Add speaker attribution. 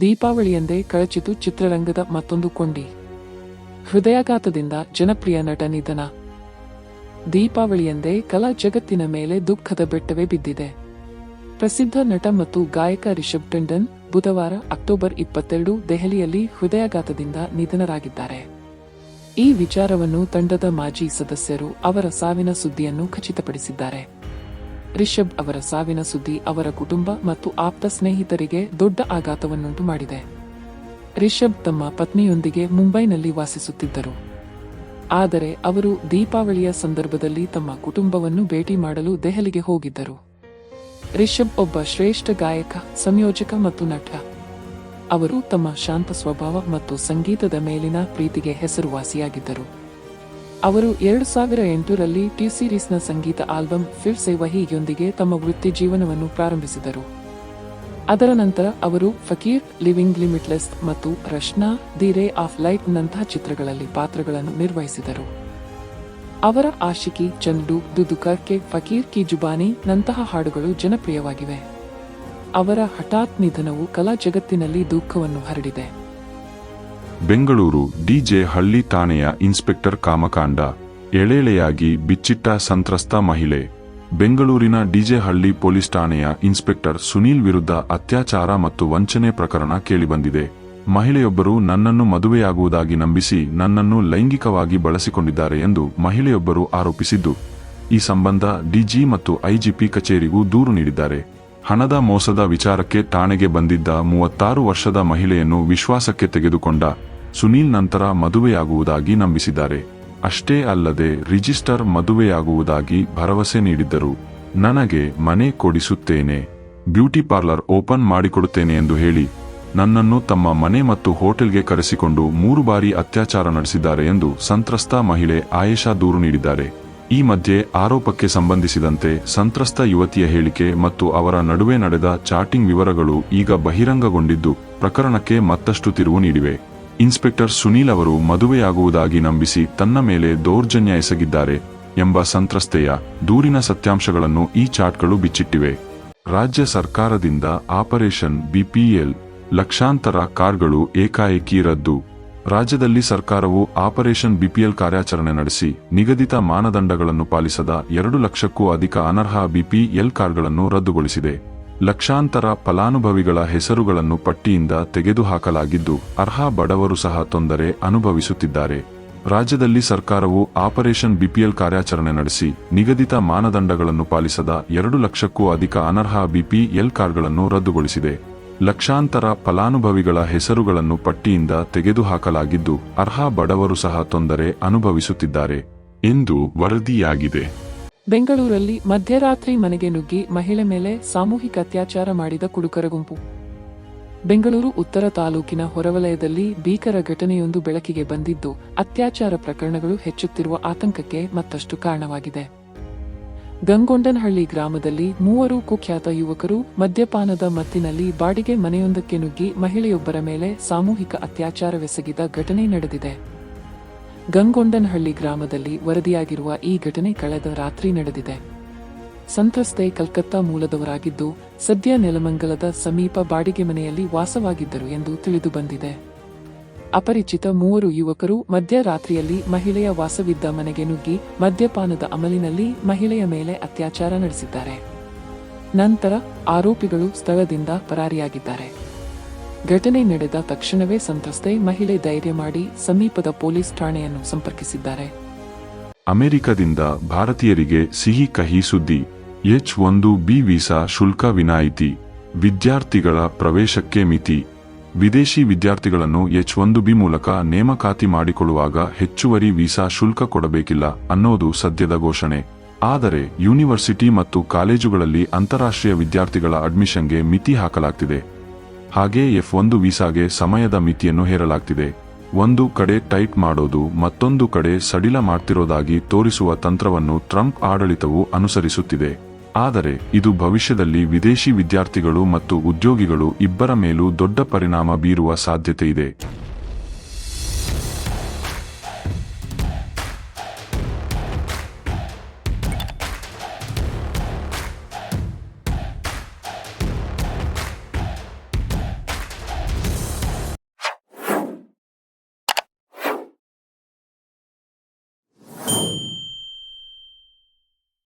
Speaker 1: ದೀಪಾವಳಿಯಂದೇ ಕಳಚಿತು ಚಿತ್ರರಂಗದ ಮತ್ತೊಂದು ಕೊಂಡಿ ಹೃದಯಾಘಾತದಿಂದ ಜನಪ್ರಿಯ ನಟ ನಿಧನ ದೀಪಾವಳಿಯಂದೇ ಕಲಾ ಜಗತ್ತಿನ ಮೇಲೆ ದುಃಖದ ಬೆಟ್ಟವೇ ಬಿದ್ದಿದೆ. ಪ್ರಸಿದ್ಧ ನಟ ಮತ್ತು ಗಾಯಕ ರಿಷಬ್ ಟಂಡನ್ ಬುಧವಾರ ಅಕ್ಟೋಬರ್ ಇಪ್ಪತ್ತೆರಡು ದೆಹಲಿಯಲ್ಲಿ ಹೃದಯಾಘಾತದಿಂದ ನಿಧನರಾಗಿದ್ದಾರೆ. ಈ ವಿಚಾರವನ್ನು ತಂಡದ ಮಾಜಿ ಸದಸ್ಯರು ಅವರ ಸಾವಿನ ಸುದ್ದಿಯನ್ನು ಖಚಿತಪಡಿಸಿದ್ದಾರೆ. ರಿಷಬ್ ಅವರ ಸಾವಿನ ಸುದ್ದಿ ಅವರ ಕುಟುಂಬ ಮತ್ತು ಆಪ್ತ ಸ್ನೇಹಿತರಿಗೆ ದೊಡ್ಡ ಆಘಾತವನ್ನುಂಟು ಮಾಡಿದೆ. ರಿಷಬ್ ತಮ್ಮ ಪತ್ನಿಯೊಂದಿಗೆ ಮುಂಬೈನಲ್ಲಿ ವಾಸಿಸುತ್ತಿದ್ದರು. ಆದರೆ ಅವರು ದೀಪಾವಳಿಯ ಸಂದರ್ಭದಲ್ಲಿ ತಮ್ಮ ಕುಟುಂಬವನ್ನು ಭೇಟಿ ಮಾಡಲು ದೆಹಲಿಗೆ ಹೋಗಿದ್ದರು. ರಿಷಬ್ ಒಬ್ಬ ಶ್ರೇಷ್ಠ ಗಾಯಕ, ಸಂಯೋಜಕ ಮತ್ತು ನಟ. ಅವರು ತಮ್ಮ ಶಾಂತ ಸ್ವಭಾವ ಮತ್ತು ಸಂಗೀತದ ಮೇಲಿನ ಪ್ರೀತಿಗೆ ಹೆಸರುವಾಸಿಯಾಗಿದ್ದರು. ಅವರು ಎರಡು ಸಾವಿರ ಎಂಟರಲ್ಲಿ ಟಿ ಸೀರೀಸ್ನ ಸಂಗೀತ ಆಲ್ಬಮ್ ಫಿರ್ ಸೆ ವಹಿಯೊಂದಿಗೆ ತಮ್ಮ ವೃತ್ತಿ ಜೀವನವನ್ನು ಪ್ರಾರಂಭಿಸಿದರು. ಅದರ ನಂತರ ಅವರು ಫಕೀರ್, ಲಿವಿಂಗ್ ಲಿಮಿಟ್ಲೆಸ್ ಮತ್ತು Rashna, The Ray of Light ನಂತಹ ಚಿತ್ರಗಳಲ್ಲಿ ಪಾತ್ರಗಳನ್ನು ನಿರ್ವಹಿಸಿದರು. ಅವರ ಆಶಿಕಿ, ಚಂಡು, ದುದುಕರ್ ಕೆ ಫಕೀರ್ ಕಿ ಜುಬಾನಿ ನಂತಹ ಹಾಡುಗಳು ಜನಪ್ರಿಯವಾಗಿವೆ. ಅವರ ಹಠಾತ್ ನಿಧನವು ಕಲಾ ಜಗತ್ತಿನಲ್ಲಿ ದುಃಖವನ್ನು ಹರಡಿದೆ.
Speaker 2: ಬೆಂಗಳೂರು ಡಿಜೆ ಹಳ್ಳಿ ಠಾಣೆಯ ಇನ್ಸ್ಪೆಕ್ಟರ್ ಕಾಮಕಾಂಡ, ಎಳೆಳೆಯಾಗಿ ಬಿಚ್ಚಿಟ್ಟ ಸಂತ್ರಸ್ತ ಮಹಿಳೆ. ಬೆಂಗಳೂರಿನ ಡಿಜೆ ಹಳ್ಳಿ ಪೊಲೀಸ್ ಠಾಣೆಯ ಇನ್ಸ್ಪೆಕ್ಟರ್ ಸುನೀಲ್ ವಿರುದ್ಧ ಅತ್ಯಾಚಾರ ಮತ್ತು ವಂಚನೆ ಪ್ರಕರಣ ಕೇಳಿಬಂದಿದೆ. ಮಹಿಳೆಯೊಬ್ಬರು ನನ್ನನ್ನು ಮದುವೆಯಾಗುವುದಾಗಿ ನಂಬಿಸಿ ನನ್ನನ್ನು ಲೈಂಗಿಕವಾಗಿ ಬಳಸಿಕೊಂಡಿದ್ದಾರೆ ಎಂದು ಮಹಿಳೆಯೊಬ್ಬರು ಆರೋಪಿಸಿದ್ದು, ಈ ಸಂಬಂಧ ಡಿಜಿ ಮತ್ತು ಐಜಿಪಿ ಕಚೇರಿಗೂ ದೂರು ನೀಡಿದ್ದಾರೆ. ಹಣದ ಮೋಸದ ವಿಚಾರಕ್ಕೆ ಠಾಣೆಗೆ ಬಂದಿದ್ದ ಮೂವತ್ತಾರು ವರ್ಷದ ಮಹಿಳೆಯನ್ನು ವಿಶ್ವಾಸಕ್ಕೆ ತೆಗೆದುಕೊಂಡ ಸುನೀಲ್ ನಂತರ ಮದುವೆಯಾಗುವುದಾಗಿ ನಂಬಿಸಿದ್ದಾರೆ. ಅಷ್ಟೇ ಅಲ್ಲದೆ ರಿಜಿಸ್ಟರ್ ಮದುವೆಯಾಗುವುದಾಗಿ ಭರವಸೆ ನೀಡಿದ್ದರು. ನನಗೆ ಮನೆ ಕೊಡಿಸುತ್ತೇನೆ. ಬ್ಯೂಟಿ ಪಾರ್ಲರ್ ಓಪನ್ ಮಾಡಿಕೊಡುತ್ತೇನೆ ಎಂದು ಹೇಳಿ, ನನ್ನನ್ನು ತಮ್ಮ ಮನೆ ಮತ್ತು ಹೋಟೆಲ್ಗೆ ಕರೆಸಿಕೊಂಡು ಮೂರು ಬಾರಿ ಅತ್ಯಾಚಾರ ನಡೆಸಿದ್ದಾರೆ ಎಂದು ಸಂತ್ರಸ್ತ ಮಹಿಳೆ ಆಯೇಷಾ ದೂರು ನೀಡಿದ್ದಾರೆ. ಈ ಮಧ್ಯೆ ಆರೋಪಕ್ಕೆ ಸಂಬಂಧಿಸಿದಂತೆ ಸಂತ್ರಸ್ತ ಯುವತಿಯ ಹೇಳಿಕೆ ಮತ್ತು ಅವರ ನಡುವೆ ನಡೆದ ಚಾಟಿಂಗ್ ವಿವರಗಳು ಈಗ ಬಹಿರಂಗಗೊಂಡಿದ್ದು ಪ್ರಕರಣಕ್ಕೆ ಮತ್ತಷ್ಟು ತಿರುವು ನೀಡಿವೆ. ಇನ್ಸ್ಪೆಕ್ಟರ್ ಸುನೀಲ್ ಅವರು ಮದುವೆಯಾಗುವುದಾಗಿ ನಂಬಿಸಿ ತನ್ನ ಮೇಲೆ ದೌರ್ಜನ್ಯ ಎಸಗಿದ್ದಾರೆ ಎಂಬ ಸಂತ್ರಸ್ತೆಯ ದೂರಿನ ಸತ್ಯಾಂಶಗಳನ್ನು ಈ ಚಾಟ್ಗಳು ಬಿಚ್ಚಿಟ್ಟಿವೆ. ರಾಜ್ಯ ಸರ್ಕಾರದಿಂದ ಆಪರೇಷನ್ ಬಿಪಿಎಲ್ ಲಕ್ಷಾಂತರ ಕಾರ್ಗಳು ಏಕಾಏಕಿ ರದ್ದು. ರಾಜ್ಯದಲ್ಲಿ ಸರ್ಕಾರವು ಆಪರೇಷನ್ ಬಿಪಿಎಲ್ ಕಾರ್ಯಾಚರಣೆ ನಡೆಸಿ ನಿಗದಿತ ಮಾನದಂಡಗಳನ್ನು ಪಾಲಿಸದ ಎರಡು ಲಕ್ಷಕ್ಕೂ ಅಧಿಕ ಅನರ್ಹ ಬಿಪಿಎಲ್ ಕಾರ್ಡ್ಗಳನ್ನು ರದ್ದುಗೊಳಿಸಿದೆ. ಲಕ್ಷಾಂತರ ಫಲಾನುಭವಿಗಳ ಹೆಸರುಗಳನ್ನು ಪಟ್ಟಿಯಿಂದ ತೆಗೆದುಹಾಕಲಾಗಿದ್ದು, ಅರ್ಹ ಬಡವರು ಸಹ ತೊಂದರೆ ಅನುಭವಿಸುತ್ತಿದ್ದಾರೆ. ರಾಜ್ಯದಲ್ಲಿ ಸರ್ಕಾರವು ಆಪರೇಷನ್ ಬಿಪಿಎಲ್ ಕಾರ್ಯಾಚರಣೆ ನಡೆಸಿ, ನಿಗದಿತ ಮಾನದಂಡಗಳನ್ನು ಪಾಲಿಸದ ಎರಡು ಲಕ್ಷಕ್ಕೂ ಅಧಿಕ ಅನರ್ಹ ಬಿಪಿಎಲ್ ಕಾರ್ಡ್ಗಳನ್ನು ರದ್ದುಗೊಳಿಸಿದೆ. ಲಕ್ಷಾಂತರ ಫಲಾನುಭವಿಗಳ ಹೆಸರುಗಳನ್ನು ಪಟ್ಟಿಯಿಂದ ತೆಗೆದುಹಾಕಲಾಗಿದ್ದು, ಅರ್ಹ ಬಡವರು ಸಹ ತೊಂದರೆ ಅನುಭವಿಸುತ್ತಿದ್ದಾರೆ. ಎಂದು ವರದಿಯಾಗಿದೆ.
Speaker 1: ಬೆಂಗಳೂರಲ್ಲಿ ಮಧ್ಯರಾತ್ರಿ ಮನೆಗೆ ನುಗ್ಗಿ ಮಹಿಳೆ ಮೇಲೆ ಸಾಮೂಹಿಕ ಅತ್ಯಾಚಾರ ಮಾಡಿದ ಕುಡುಕರ ಗುಂಪು. ಬೆಂಗಳೂರು ಉತ್ತರ ತಾಲೂಕಿನ ಹೊರವಲಯದಲ್ಲಿ ಭೀಕರ ಘಟನೆಯೊಂದು ಬೆಳಕಿಗೆ ಬಂದಿದ್ದು, ಅತ್ಯಾಚಾರ ಪ್ರಕರಣಗಳು ಹೆಚ್ಚುತ್ತಿರುವ ಆತಂಕಕ್ಕೆ ಮತ್ತಷ್ಟು ಕಾರಣವಾಗಿದೆ. ಗಂಗೊಂಡನಹಳ್ಳಿ ಗ್ರಾಮದಲ್ಲಿ ಮೂವರು ಕುಖ್ಯಾತ ಯುವಕರು ಮದ್ಯಪಾನದ ಮತ್ತಿನಲ್ಲಿ ಬಾಡಿಗೆ ಮನೆಯೊಂದಕ್ಕೆ ನುಗ್ಗಿ ಮಹಿಳೆಯೊಬ್ಬರ ಮೇಲೆ ಸಾಮೂಹಿಕ ಅತ್ಯಾಚಾರವೆಸಗಿದ ಘಟನೆ ನಡೆದಿದೆ. ಗಂಗೊಂಡನಹಳ್ಳಿ ಗ್ರಾಮದಲ್ಲಿ ವರದಿಯಾಗಿರುವ ಈ ಘಟನೆ ಕಳೆದ ರಾತ್ರಿ ನಡೆದಿದೆ. ಸಂತ್ರಸ್ತೆ ಕಲ್ಕತ್ತಾ ಮೂಲದವರಾಗಿದ್ದು, ಸದ್ಯ ನೆಲಮಂಗಲದ ಸಮೀಪ ಬಾಡಿಗೆ ಮನೆಯಲ್ಲಿ ವಾಸವಾಗಿದ್ದರು ಎಂದು ತಿಳಿದು ಬಂದಿದೆ. ಅಪರಿಚಿತ ಮೂವರು ಯುವಕರು ಮಧ್ಯರಾತ್ರಿಯಲ್ಲಿ ಮಹಿಳೆಯ ವಾಸವಿದ್ದ ಮನೆಗೆ ನುಗ್ಗಿ ಮದ್ಯಪಾನದ ಅಮಲಿನಲ್ಲಿ ಮಹಿಳೆಯ ಮೇಲೆ ಅತ್ಯಾಚಾರ ನಡೆಸಿದ್ದಾರೆ. ನಂತರ ಆರೋಪಿಗಳು ಸ್ಥಳದಿಂದ ಪರಾರಿಯಾಗಿದ್ದಾರೆ. ಘಟನೆ ನಡೆದ ತಕ್ಷಣವೇ ಸಂತ್ರಸ್ತೆ ಮಹಿಳೆ ಧೈರ್ಯ ಮಾಡಿ ಸಮೀಪದ ಪೊಲೀಸ್ ಠಾಣೆಯನ್ನು ಸಂಪರ್ಕಿಸಿದ್ದಾರೆ.
Speaker 2: ಅಮೆರಿಕದಿಂದ ಭಾರತೀಯರಿಗೆ ಸಿಹಿ ಕಹಿ ಸುದ್ದಿ, ಎಚ್ ಒಂದು ಬಿ ವೀಸಾ ಶುಲ್ಕ ವಿನಾಯಿತಿ, ವಿದ್ಯಾರ್ಥಿಗಳ ಪ್ರವೇಶಕ್ಕೆ ಮಿತಿ, ವಿದೇಶಿ ವಿದ್ಯಾರ್ಥಿಗಳನ್ನು ಎಚ್ ಒಂದು ಬಿ ಮೂಲಕ ನೇಮಕಾತಿ ಮಾಡಿಕೊಳ್ಳುವಾಗ ಹೆಚ್ಚುವರಿ ವೀಸಾ ಶುಲ್ಕ ಕೊಡಬೇಕಿಲ್ಲ ಅನ್ನೋದು ಸದ್ಯದ ಘೋಷಣೆ. ಆದರೆ ಯೂನಿವರ್ಸಿಟಿ ಮತ್ತು ಕಾಲೇಜುಗಳಲ್ಲಿ ಅಂತಾರಾಷ್ಟ್ರೀಯ ವಿದ್ಯಾರ್ಥಿಗಳ ಅಡ್ಮಿಷನ್ಗೆ ಮಿತಿ ಹಾಕಲಾಗ್ತಿದೆ. ಹಾಗೆ ಎಫ್ ಒಂದು ವೀಸಾಗೆ ಸಮಯದ ಮಿತಿಯನ್ನು ಹೇರಲಾಗ್ತಿದೆ. ಒಂದು ಕಡೆ ಟೈಪ್ ಮಾಡೋದು, ಮತ್ತೊಂದು ಕಡೆ ಸಡಿಲ ಮಾಡ್ತಿರೋದಾಗಿ ತೋರಿಸುವ ತಂತ್ರವನ್ನು ಟ್ರಂಪ್ ಆಡಳಿತವು ಅನುಸರಿಸುತ್ತಿದೆ. ಆದರೆ, ಇದು ಭವಿಷ್ಯದಲ್ಲಿ ವಿದೇಶಿ ವಿದ್ಯಾರ್ಥಿಗಳು ಮತ್ತು ಉದ್ಯೋಗಿಗಳು ಇಬ್ಬರ ಮೇಲೂ ದೊಡ್ಡ ಪರಿಣಾಮ ಬೀರುವ ಸಾಧ್ಯತೆ ಇದೆ.